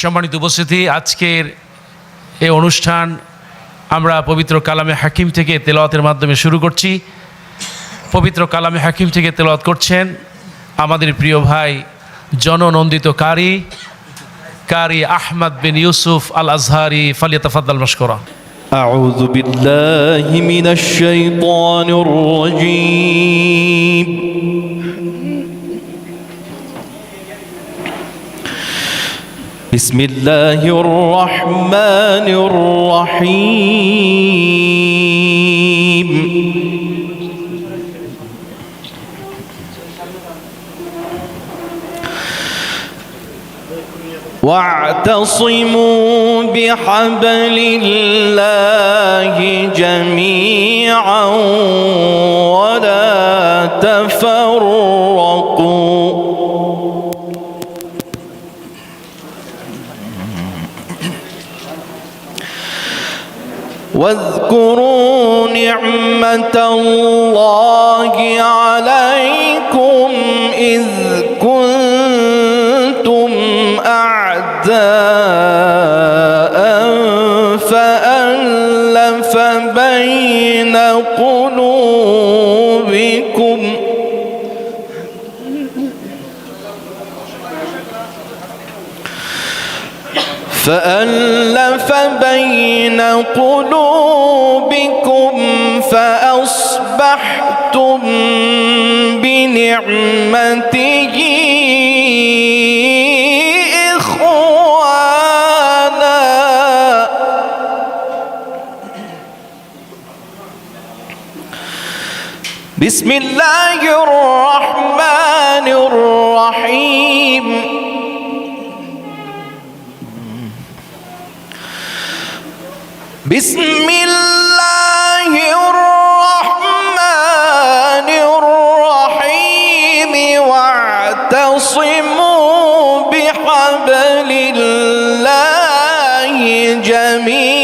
সম্মানিত উপস্থিতি আজকের এই অনুষ্ঠান আমরা পবিত্র কালামে হাকিম থেকে তেলাওয়াতের মাধ্যমে শুরু করছি পবিত্র কালামে হাকিম থেকে তেলাওয়াত করছেন আমাদের প্রিয় ভাই জননন্দিত কারি কারি আহমদ বিন ইউসুফ আল আজহারি ফালিয়া তাফাদ্দাল মশকরা أعوذ بالله من الشيطان الرجيم بسم الله الرحمن الرحيم. واعتصموا بحبل الله جميعا ولا تفرقوا واذكروا نعمة الله عليكم إذ كنتم أعداء فألف بين قلوبكم فألف بين قلوبكم فأصبحتم بنعمته إخوانا. بسم الله الرحمن الرحيم. بسم الله الرحمن الرحيم واعتصموا بحبل الله جميعا.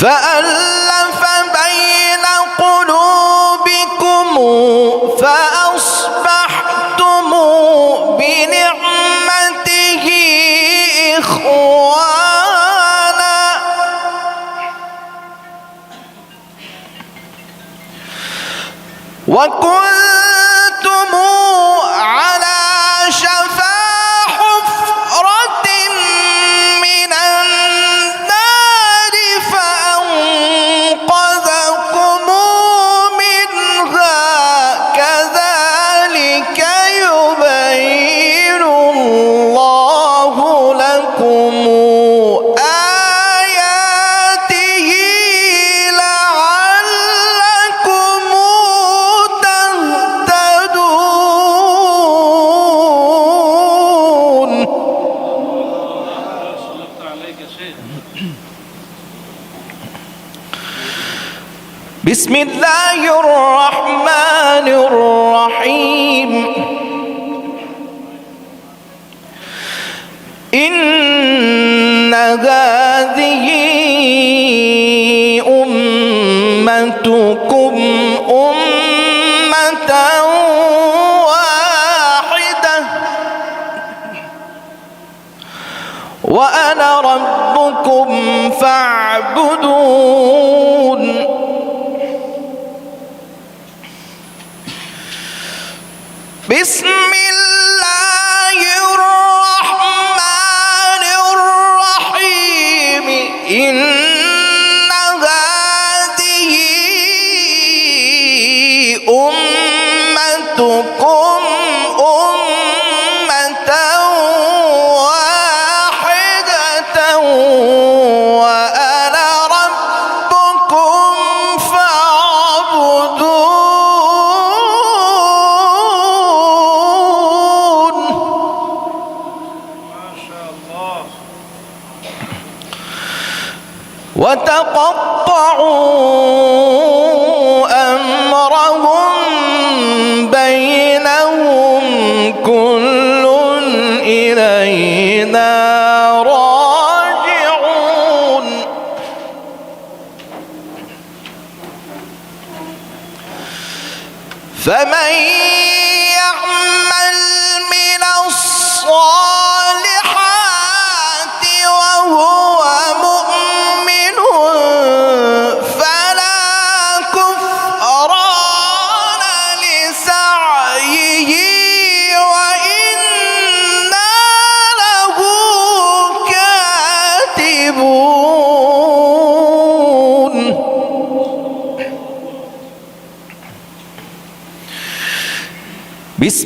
فألف بين قلوبكم فأصبحتم بنعمته إخوانا. وكنتم بسم الله الرحمن الرحيم. إن هذه أمتكم أمة واحدة. وأنا বিষ্ণু وتقطعوا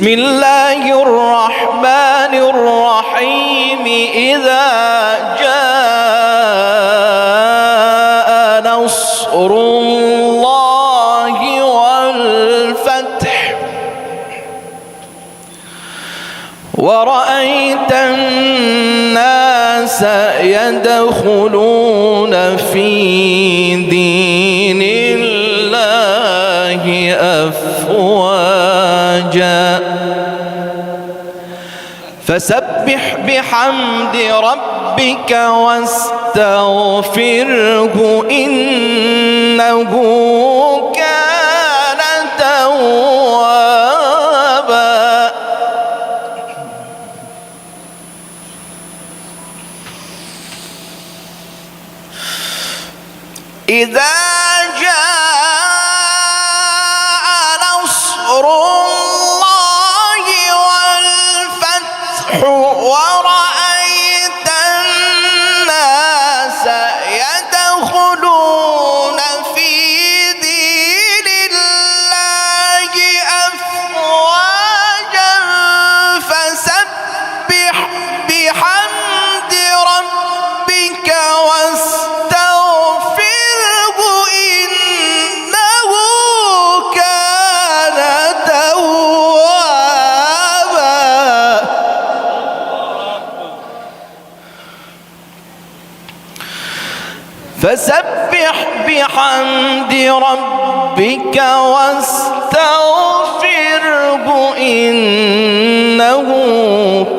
بسم الله الرحمن الرحيم إذا جاء نصر الله والفتح ورأيت الناس يدخلون في دين فسبح بحمد ربك واستغفره إنه كان توابا. إذا فسبح بحمد ربك واستغفره إنه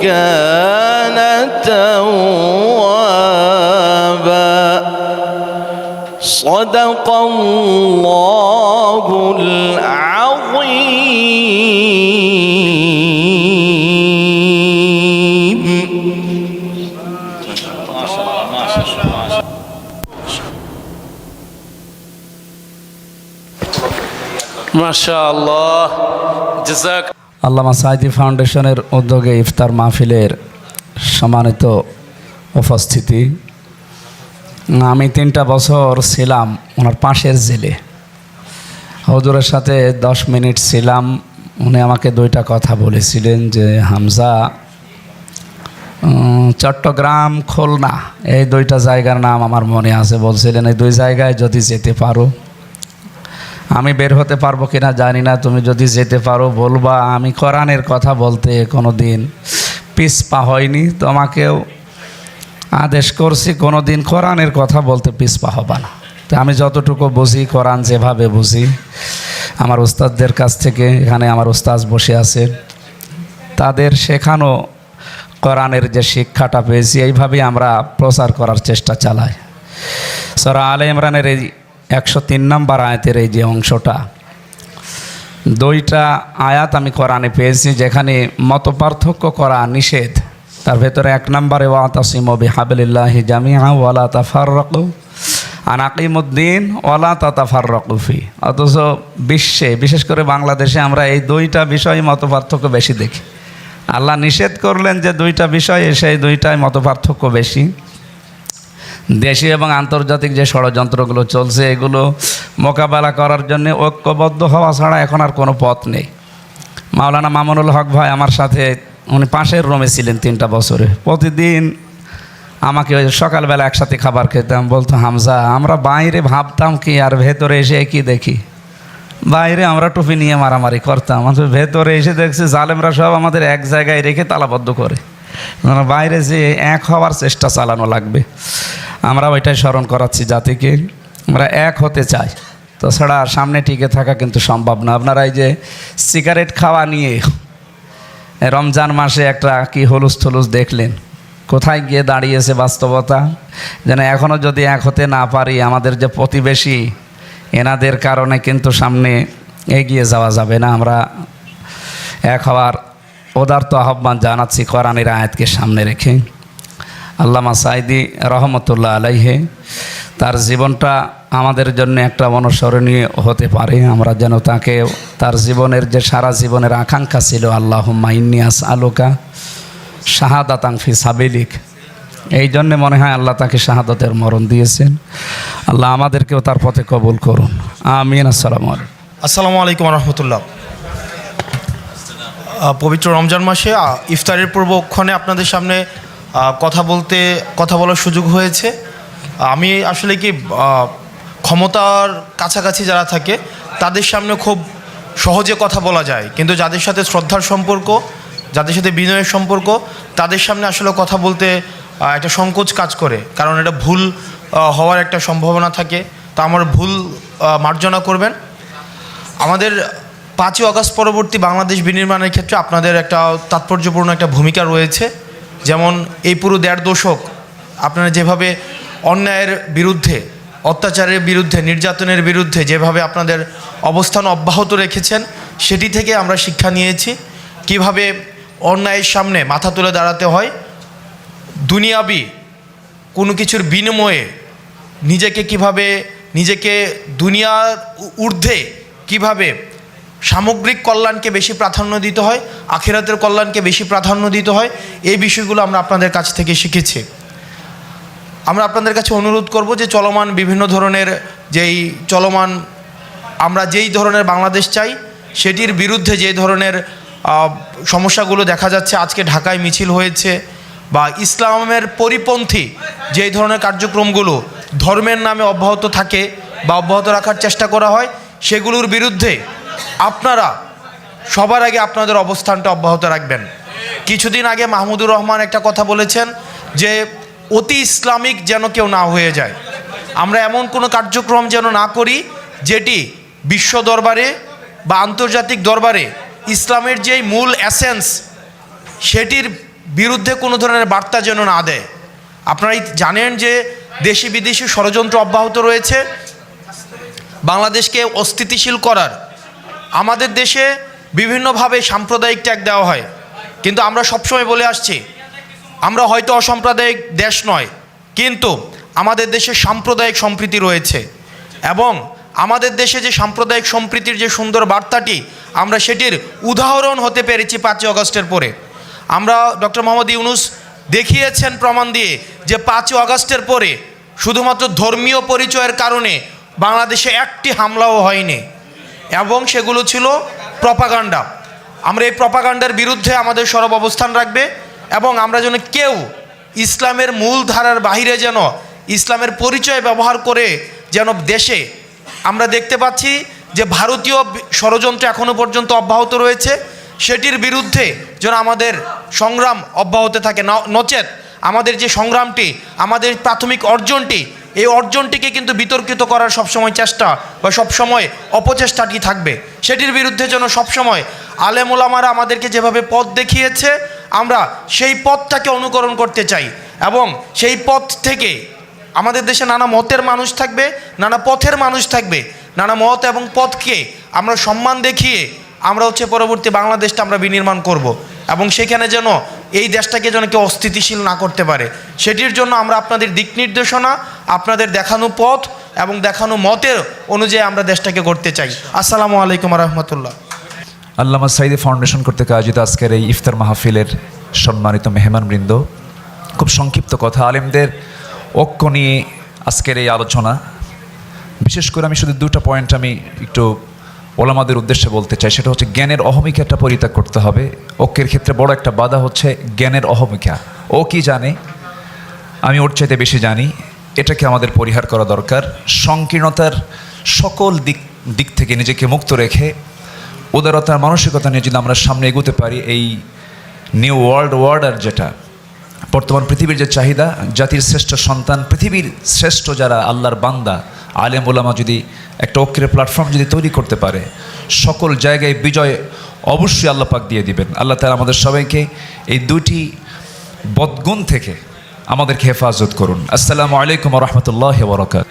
كان توابا. صدق الله العظيم. আল্লামা সাইদি ফাউন্ডেশনের উদ্যোগে ইফতার মাহফিলের সম্মানিত উপস্থিতি। আমি তিনটা বছর ছিলাম ওনার পাশের জেলে। হজুরের সাথে দশ মিনিট ছিলাম। উনি আমাকে দুইটা কথা বলেছিলেন যে, হামজা চট্টগ্রাম খুলনা, এই দুইটা জায়গার নাম আমার মনে আছে। বলছিলেন, এই দুই জায়গায় যদি যেতে পারো। আমি বের হতে পারব কিনা জানি না, তুমি যদি যেতে পারো বলবা, আমি কোরআনের কথা বলতে কোনো দিন পিসপা হয়নি, তোমাকেও আদেশ করছি কোনো দিন কোরআনের কথা বলতে পিসপা হবা না। তো আমি যতটুকু বুঝি, কোরআন যেভাবে বুঝি, আমার উস্তাদদের কাছ থেকে, এখানে আমার উস্তাদ বসে আছে, তাদের শেখানো কোরআনের যে শিক্ষাটা পেয়েছি, এইভাবেই আমরা প্রচার করার চেষ্টা চালাই। সরা আলে ইমরানের এই একশো তিন নম্বর আয়াতের এই যে অংশটা, দুইটা আয়াত আমি কোরআনে পেয়েছি যেখানে মত পার্থক্য করা নিষেধ। তার ভেতরে এক নম্বরে, ওয়াতাসিম বি হাবলিল্লাহি জামিয়া ওয়ালা তাফার তাফাররাকু আনাকিমুদ্দিন ওলা তাতাফার রকুফি অথচ বিশ্বে, বিশেষ করে বাংলাদেশে আমরা এই দুইটা বিষয় মত পার্থক্য বেশি দেখি। আল্লাহ নিষেধ করলেন যে দুইটা বিষয়, সেই দুইটাই মত পার্থক্য বেশি। দেশি এবং আন্তর্জাতিক যে ষড়যন্ত্রগুলো চলছে, এগুলো মোকাবেলা করার জন্য ঐক্যবদ্ধ হওয়া ছাড়া এখন আর কোনো পথ নেই। মাওলানা মামুনুল হক ভাই আমার সাথে, উনি পাশের রুমে ছিলেন তিনটা বছরে। প্রতিদিন আমাকে ওই সকালবেলা একসাথে খাবার খেতাম, বলতো, হামজা, আমরা বাইরে ভাবতাম কি আর ভেতরে এসে কি দেখি? বাইরে আমরা টুপি নিয়ে মারামারি করতাম, অথচ ভেতরে এসে দেখছি জালেমরা সব আমাদের এক জায়গায় রেখে তালাবদ্ধ করে। মানে বাইরে যে এক হওয়ার চেষ্টা চালানো লাগবে। আমরা ওইটাই স্মরণ করাচ্ছি জাতিকে। আমরা এক হতে চাই। তাছাড়া সামনে টিকে থাকা কিন্তু সম্ভব না। আপনারা এই যে সিগারেট খাওয়া নিয়ে রমজান মাসে একটা কি হলুস থলুস দেখলেন। কোথায় গিয়ে দাঁড়িয়েছে বাস্তবতা? যেন এখনও যদি এক হতে না পারি, আমাদের যে প্রতিবেশী, এনাদের কারণে কিন্তু সামনে এগিয়ে যাওয়া যাবে না। আমরা এক হওয়ার উদার্ত আহ্বান জানাচ্ছি কোরআনের আয়াতকে সামনে রেখে। আল্লামা সাইদি রহমতুল্লাহ আলাইহে, তার জীবনটা আমাদের জন্য একটা অনুসরণীয় হতে পারে। আমরা যেন তাকে, তার জীবনের যে সারা জীবনের আকাঙ্ক্ষা ছিল আল্লাহ মাইনিয়াস আলোকা শাহাদাতাং ফি সাবিলিক। এই জন্যে মনে হয় আল্লাহ তাকে শাহাদতের মরণ দিয়েছেন। আল্লাহ আমাদেরকেও তার পথে কবুল করুন। আমিন। আসসালাম আসসালামু আলাইকুম রহমতুল্লাহ। পবিত্র রমজান মাসে ইফতারের পূর্বক্ষণে আপনাদের সামনে কথা বলতে, কথা বলার সুযোগ হয়েছে। আমি আসলে কি ক্ষমতার কাছাকাছি যারা থাকে, তাদের সামনে খুব সহজে কথা বলা যায়। কিন্তু যাদের সাথে শ্রদ্ধার সম্পর্ক, যাদের সাথে বিনয়ের সম্পর্ক, তাদের সামনে আসলে কথা বলতে একটা সংকোচ কাজ করে। কারণ এটা ভুল হওয়ার একটা সম্ভাবনা থাকে। তা আমার ভুল মার্জনা করবেন। আমাদের পাঁচই অগস্ট পরবর্তী বাংলাদেশ বিনির্মাণের ক্ষেত্রে আপনাদের একটা তাৎপর্যপূর্ণ একটা ভূমিকা রয়েছে। যেমন এই পুরো দেড় দশক আপনারা যেভাবে অন্যায়ের বিরুদ্ধে, অত্যাচারের বিরুদ্ধে, নির্যাতনের বিরুদ্ধে যেভাবে আপনাদের অবস্থান অব্যাহত রেখেছেন, সেটি থেকে আমরা শিক্ষা নিয়েছি। কীভাবে অন্যায়ের সামনে মাথা তুলে দাঁড়াতে হয়, দুনিয়াবি কোনো কিছুর বিনিময়ে নিজেকে কীভাবে, নিজেকে দুনিয়ার ঊর্ধ্বে কীভাবে সামগ্রিক কল্যাণকে বেশি প্রাধান্য দিতে হয়, আখিরাতের কল্যাণকে বেশি প্রাধান্য দিতে হয়, এই বিষয়গুলো আমরা আপনাদের কাছ থেকে শিখেছি। আমরা আপনাদের কাছে অনুরোধ করব যে চলমান বিভিন্ন ধরনের যেই চলমান, আমরা যেই ধরনের বাংলাদেশ চাই, সেটির বিরুদ্ধে যে ধরনের সমস্যাগুলো দেখা যাচ্ছে, আজকে ঢাকায় মিছিল হয়েছে, বা ইসলামের পরিপন্থী যেই ধরনের কার্যক্রমগুলো ধর্মের নামে অব্যাহত থাকে বা অব্যাহত রাখার চেষ্টা করা হয়, সেগুলোর বিরুদ্ধে আপনারা সবার আগে আপনাদের অবস্থানটা অব্যাহত রাখবেন। কিছুদিন আগে মাহমুদুর রহমান একটা কথা বলেছেন যে, অতি ইসলামিক যেন কেউ না হয়ে যায়। আমরা এমন কোনো কার্যক্রম যেন না করি, যেটি বিশ্ব দরবারে বা আন্তর্জাতিক দরবারে ইসলামের যেই মূল অ্যাসেন্স সেটির বিরুদ্ধে কোনো ধরনের বার্তা যেন না দেয়। আপনারা জানেন যে দেশি বিদেশি ষড়যন্ত্র অব্যাহত রয়েছে। বাংলাদেশকে অস্থিতিশীল করার আমাদের দেশে বিভিন্নভাবে সাম্প্রদায়িক ট্যাগ দেওয়া হয়। কিন্তু আমরা সবসময় বলে আসছি, আমরা হয়তো অসাম্প্রদায়িক দেশ নয়, কিন্তু আমাদের দেশে সাম্প্রদায়িক সম্প্রীতি রয়েছে এবং আমাদের দেশে যে সাম্প্রদায়িক সম্প্রীতির যে সুন্দর বার্তাটি, আমরা সেটির উদাহরণ হতে পেরেছি পাঁচই অগস্টের পরে। আমরা ডক্টর মোহাম্মদ ইউনুস দেখিয়েছেন প্রমাণ দিয়ে যে পাঁচই অগস্টের পরে শুধুমাত্র ধর্মীয় পরিচয়ের কারণে বাংলাদেশে একটি হামলাও হয়নি। এবং সেগুলো ছিল প্রপাগান্ডা। আমরা এই প্রপাগান্ডার বিরুদ্ধে আমাদের সরব অবস্থান রাখবে এবং আমরা যেন কেউ ইসলামের মূল ধারার বাহিরে যেন ইসলামের পরিচয় ব্যবহার করে যেন দেশে আমরা দেখতে পাচ্ছি যে ভারতীয় ষড়যন্ত্র এখনও পর্যন্ত অব্যাহত রয়েছে। সেটির বিরুদ্ধে যেন আমাদের সংগ্রাম অব্যাহত থাকে। নচেত আমাদের যে সংগ্রামটি, আমাদের প্রাথমিক অর্জনটি এই অর্জনটিকে কিন্তু বিতর্কিত করার সবসময় চেষ্টা বা সবসময় অপচেষ্টাটি থাকবে? সেটির বিরুদ্ধে যেন সবসময় আলেমোলামারা আমাদেরকে যেভাবে পথ দেখিয়েছে, আমরা সেই পথটাকে অনুকরণ করতে চাই এবং সেই পথ থেকে আমাদের দেশে নানা মতের মানুষ থাকবে, নানা পথের মানুষ থাকবে। নানা মত এবং পথকে আমরা সম্মান দেখিয়ে আমরা হচ্ছে পরবর্তী বাংলাদেশটা আমরা বিনির্মাণ করব এবং সেখানে যেন এই দেশটাকে যেন কেউ অস্থিতিশীল না করতে পারে। সেটির জন্য আমরা আপনাদের দিক নির্দেশনা, আপনাদের দেখানো পথ এবং দেখানো মতের অনুযায়ী আমরা দেশটাকে করতে চাই। আসসালামু আলাইকুম রহমতুল্লাহ আল্লামা সাইদি ফাউন্ডেশন করতে আয়োজিত আজকের এই ইফতার মাহফিলের সম্মানিত মেহমানবৃন্দ, খুব সংক্ষিপ্ত কথা, আলেমদের ঐক্য নিয়ে আজকের এই আলোচনা। বিশেষ করে আমি শুধু দুটো পয়েন্ট আমি একটু ওলামাদের উদ্দেশ্যে বলতে চাই, সেটা হচ্ছে জ্ঞানের অহমিকাটা পরিত্যাগ করতে হবে। ঐক্যের ক্ষেত্রে বড় একটা বাধা হচ্ছে জ্ঞানের অহমিকা। ও কি জানে? আমি ওর চাইতে বেশি জানি। এটাকে আমাদের পরিহার করা দরকার। সংকীর্ণতার সকল দিক দিক থেকে নিজেকে মুক্ত রেখে উদারতার মানসিকতা নিয়ে যদি আমরা সামনে এগোতে পারি, এই নিউ ওয়ার্ল্ড ওয়ার্ডার যেটা, বর্তমান পৃথিবীর যে চাহিদা, জাতির শ্রেষ্ঠ সন্তান, পৃথিবীর শ্রেষ্ঠ যারা আল্লাহর বান্দা, আলেম ওলামা যদি একটা ঐক্যের প্ল্যাটফর্ম যদি তৈরি করতে পারে, সকল জায়গায় বিজয় অবশ্যই আল্লাহ পাক দিয়ে দিবেন। আল্লাহ তালা আমাদের সবাইকে এই দুটি বদগুণ থেকে আমাদেরকে হেফাজত করুন। আসসালামু আলাইকুম রহমতুল্লাহ বরকাত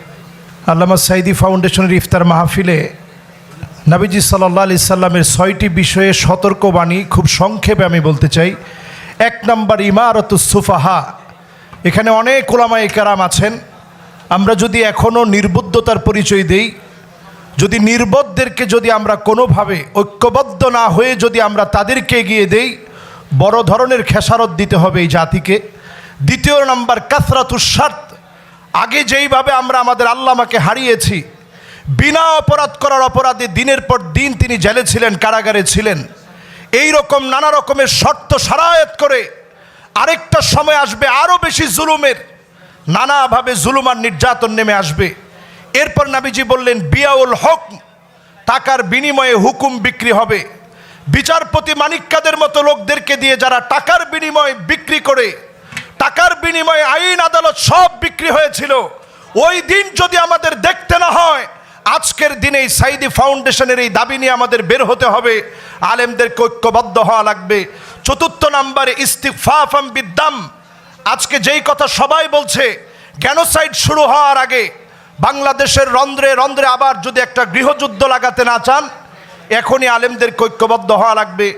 আল্লামা সাইদি ফাউন্ডেশনের ইফতার মাহফিলে নাবিজি সাল্লাহ আলি সাল্লামের ছয়টি বিষয়ে সতর্কবাণী খুব সংক্ষেপে আমি বলতে চাই। এক নম্বর ইমারত সুফাহা। এখানে অনেক ওলামাই কারাম আছেন। আমরা যদি এখনও নির্বুদ্ধতার পরিচয় দেই যদি নির্বোধদেরকে যদি আমরা কোনোভাবে ঐক্যবদ্ধ না হয়ে যদি আমরা তাদেরকে এগিয়ে দেই, বড় ধরনের খেসারত দিতে হবে এই জাতিকে। দ্বিতীয় নাম্বার কাসরাতুস্বার্থ আগে যেইভাবে আমরা আমাদের আল্লামাকে হারিয়েছি, বিনা অপরাধ করার অপরাধে দিনের পর দিন তিনি জেলে ছিলেন, কারাগারে ছিলেন। এই রকম নানা রকমের শর্ত সারায়ত করে আরেকটা সময় আসবে আরও বেশি জুলুমের, নানাভাবে জুলুম আর নির্যাতন নেমে আসবে। এরপর নাবিজি বললেন, বিয়াউল হক, টাকার বিনিময়ে হুকুম বিক্রি হবে। বিচারপতি মানিক্কাদের মতো লোকদেরকে দিয়ে যারা টাকার বিনিময়ে বিক্রি করে, টাকার বিনিময়ে আইন আদালত সব বিক্রি হয়েছিল, ওই দিন যদি আমাদের দেখতে না হয়, আজকের দিনে এই সাইদি ফাউন্ডেশনের এই দাবি নিয়ে আমাদের বের হতে হবে। আলেমদেরকে ঐক্যবদ্ধ হওয়া লাগবে। চতুর্থ নাম্বারে ইস্তিফাফাম বিদ্যাম আজকে যেই কথা সবাই বলছে গ্যানোসাইড শুরু হওয়ার আগে বাংলাদেশের রন্ধ্রে রন্ধ্রে আবার যদি একটা গৃহযুদ্ধ লাগাতে না চান, এখনই আলেমদের ঐক্যবদ্ধ হওয়া লাগবে।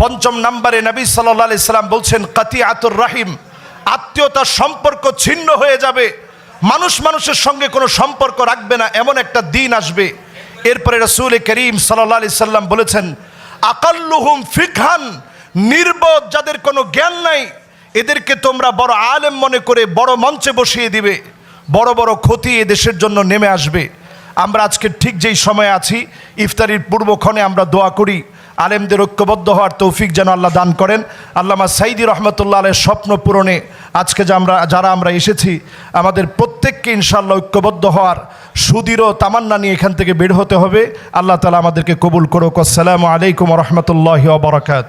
পঞ্চম নাম্বারে নবী সাল্লাহ আলি সাল্লাম বলছেন কাতি আতুর রাহিম, আত্মীয়তার সম্পর্ক ছিন্ন হয়ে যাবে। মানুষ মানুষের সঙ্গে কোনো সম্পর্ক রাখবে না, এমন একটা দিন আসবে। এরপরে রসুল করিম সাল্লাহ আলি সাল্লাম বলেছেন, আকাল্লুহুম ফিকহান, নির্বোধ যাদের কোনো জ্ঞান নাই, এদেরকে তোমরা বড় আলেম মনে করে বড় মঞ্চে বসিয়ে দিবে। বড় বড় ক্ষতি এ দেশের জন্য নেমে আসবে। আমরা আজকে ঠিক যেই সময়ে আছি, ইফতারির পূর্বক্ষণে আমরা দোয়া করি, আলেমদের ঐক্যবদ্ধ হওয়ার তৌফিক যেন আল্লাহ দান করেন। আল্লামা সাইদি রহমতুল্লাহ আলের স্বপ্ন পূরণে আজকে যে আমরা যারা আমরা এসেছি, আমাদের প্রত্যেককে ইনশাল্লাহ ঐক্যবদ্ধ হওয়ার সুদৃঢ় তামান্না নিয়ে এখান থেকে বের হতে হবে। আল্লাহ তালা আমাদেরকে কবুল করুক। আসসালামু আলাইকুম রহমতুল্লাহ বরকাত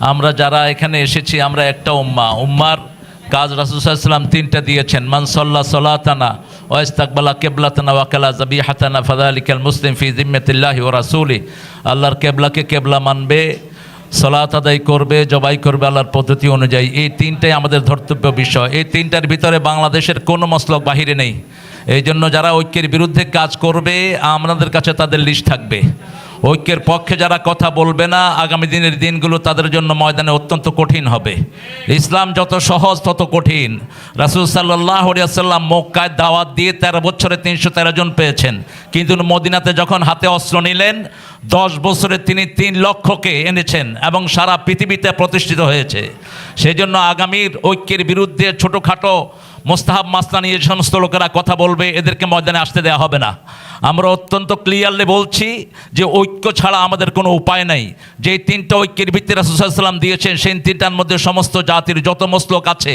আমরা যারা এখানে এসেছি, আমরা একটা উম্মা। উম্মার কাজ রাসুসাল্লাম তিনটা দিয়েছেন। মানসল্লা সলাতানা ওয়াইস্তাকবালা কেবলাতানা ওয়াকালা জাবি হাতানা ফাদা আলিকাল মুসলিম ফি জিম্মতিল্লাহি ও রাসুলি আল্লাহর কেবলাকে কেবলা মানবে, সলাত আদায় করবে, জবাই করবে আল্লাহর পদ্ধতি অনুযায়ী। এই তিনটাই আমাদের ধর্তব্য বিষয়। এই তিনটার ভিতরে বাংলাদেশের কোনো মসলক বাহিরে নেই। এই জন্য যারা ঐক্যের বিরুদ্ধে কাজ করবে, আমাদের কাছে তাদের লিস্ট থাকবে। ঐক্যের পক্ষে যারা কথা বলবে না, আগামী দিনের দিনগুলো তাদের জন্য ময়দানে অত্যন্ত কঠিন হবে। ইসলাম যত সহজ, তত কঠিন। রাসুল সাল্লাহ মক্কায় দাওয়াত দিয়ে তেরো বছরে তিনশো তেরো জন পেয়েছেন। কিন্তু মদিনাতে যখন হাতে অস্ত্র নিলেন, দশ বছরে তিনি তিন লক্ষকে এনেছেন এবং সারা পৃথিবীতে প্রতিষ্ঠিত হয়েছে। সেই জন্য আগামীর ঐক্যের বিরুদ্ধে ছোটোখাটো মোস্তাহাব মাস্তানি এই সমস্ত লোকেরা কথা বলবে, এদেরকে ময়দানে আসতে দেওয়া হবে না। আমরা অত্যন্ত ক্লিয়ারলি বলছি যে ঐক্য ছাড়া আমাদের কোনো উপায় নাই। যে তিনটা ঐক্যের ভিত্তি রাসুসাল্লাম দিয়েছেন, সেই তিনটার মধ্যে সমস্ত জাতির যত মসলক আছে,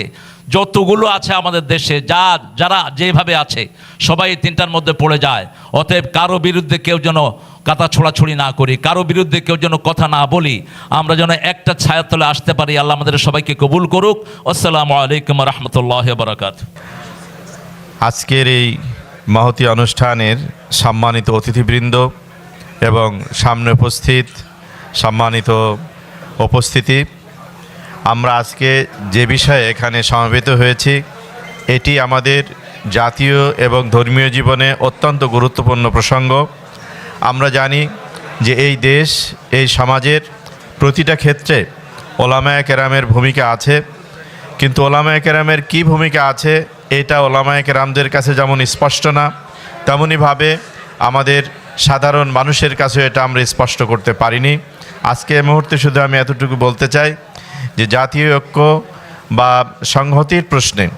যতগুলো আছে আমাদের দেশে যা যারা যেভাবে আছে সবাই তিনটার মধ্যে পড়ে যায়। অতএব কারও বিরুদ্ধে কেউ যেন কাতা ছোড়াছুড়ি না করি, কারও বিরুদ্ধে কেউ যেন কথা না বলি, আমরা যেন একটা ছায়াতলে আসতে পারি। আল্লাহ আমাদের সবাইকে কবুল করুক। আসসালামু আলাইকুম রহমতুল্লাহ বারাকাত আজকের এই মহতী অনুষ্ঠানের সম্মানিত অতিথিবৃন্দ এবং সামনে উপস্থিত সম্মানিত উপস্থিতি, আমরা আজকে যে বিষয়ে এখানে সমবেত হয়েছি, এটি আমাদের জাতীয় এবং ধর্মীয় জীবনে অত্যন্ত গুরুত্বপূর্ণ প্রসঙ্গ। আমরা জানি যে এই দেশ, এই সমাজের প্রতিটা ক্ষেত্রে ওলামায়া কেরামের ভূমিকা আছে। কিন্তু ওলামায় কেরামের কী ভূমিকা আছে, এটা ওলামায় কেরামদের কাছে যেমন স্পষ্ট না তেমনইভাবে আমাদের সাধারণ মানুষের কাছে এটা আমরা স্পষ্ট করতে পারিনি। আজকে এই মুহূর্তে শুধু আমি এতটুকু বলতে চাই যে জাতীয় ঐক্য বা সংহতির প্রশ্নে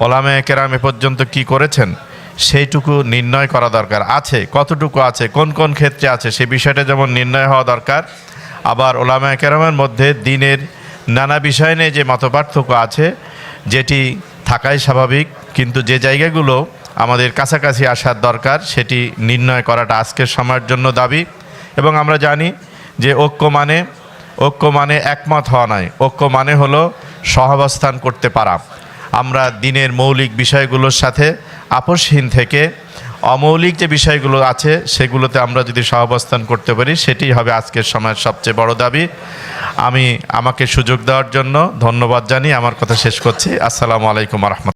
ওলামায় কেরাম পর্যন্ত কি করেছেন? সেইটুকু নির্ণয় করা দরকার। আছে, কতটুকু আছে, কোন কোন ক্ষেত্রে আছে, সে বিষয়টা যেমন নির্ণয় হওয়া দরকার। আবার ওলামায় কেরামের মধ্যে দিনের নানা বিষয় নিয়ে যে মতপার্থক্য আছে, যেটি থাকাই স্বাভাবিক, কিন্তু যে জায়গাগুলো আমাদের কাছাকাছি আসার দরকার, সেটি নির্ণয় করাটা আজকের সময়ের জন্য দাবি। এবং আমরা জানি যে ঐক্য মানে ঐক্য মানে একমত হওয়া নয়। ঐক্য মানে হলো সহাবস্থান করতে পারা। আমরা দিনের মৌলিক বিষয়গুলোর সাথে আপোষহীন থেকে অমৌলিক যে বিষয়গুলো আছে, সেগুলোতে আমরা যদি সহাবস্থান করতে পারি, সেটি হবে আজকের সময়ের সবচেয়ে বড় দাবি। আমি আমাকে সুযোগ দেওয়ার জন্য ধন্যবাদ জানিয়ে আমার কথা শেষ করছি। আসসালামু আলাইকুম রহমত